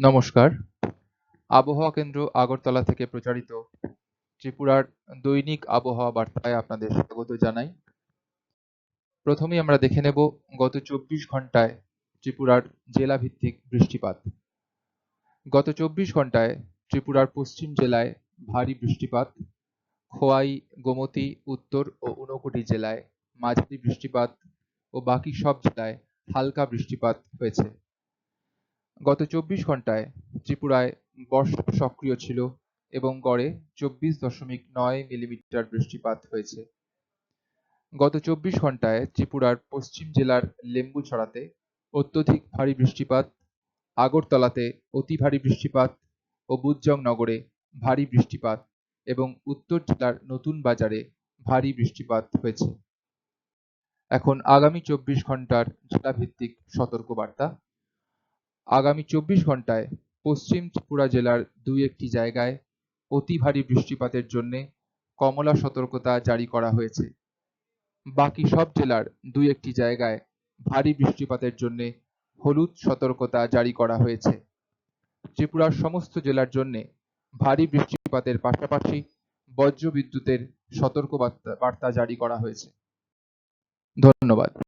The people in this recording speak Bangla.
নমস্কার। আবহাওয়া কেন্দ্র আগরতলা থেকে প্রচারিত ত্রিপুরার দৈনিক আবহাওয়া বার্তায় আপনাদের স্বাগত জানাই। প্রথমেই আমরা দেখে নেব গত চব্বিশ ঘন্টায় ত্রিপুরার জেলাভিত্তিক বৃষ্টিপাত। গত চব্বিশ ঘন্টায় ত্রিপুরার পশ্চিম জেলায় ভারী বৃষ্টিপাত, খোয়াই, গোমতী, উত্তর ও ঊনকোটি জেলায় মাঝারি বৃষ্টিপাত ও বাকি সব জেলায় হালকা বৃষ্টিপাত হয়েছে। গত চব্বিশ ঘন্টায় ত্রিপুরায় বর্ষা সক্রিয় ছিল এবং গড়ে চব্বিশ দশমিক নয় মিলিমিটার বৃষ্টিপাত হয়েছে। গত চব্বিশ ঘন্টায় ত্রিপুরার পশ্চিম জেলার লেম্বু ছড়াতে অত্যধিক ভারী বৃষ্টিপাত, আগরতলাতে অতি ভারী বৃষ্টিপাত ও বুজজং নগরে ভারী বৃষ্টিপাত এবং উত্তর জেলার নতুন বাজারে ভারী বৃষ্টিপাত হয়েছে। এখন আগামী চব্বিশ ঘণ্টার জেলাভিত্তিক সতর্কবার্তা। আগামী চব্বিশ ঘন্টায় পশ্চিম ত্রিপুরা জেলার দুই একটি জায়গায় অতি ভারী বৃষ্টিপাতের জন্য কমলা সতর্কতা জারি করা হয়েছে। বাকি সব জেলার দুই একটি জায়গায় ভারী বৃষ্টিপাতের জন্য হলুদ সতর্কতা জারি করা হয়েছে। ত্রিপুরার সমস্ত জেলার জন্য ভারী বৃষ্টিপাতের পাশাপাশি বজ্রবিদ্যুতের সতর্ক বার্তা বার্তা জারি করা হয়েছে। ধন্যবাদ।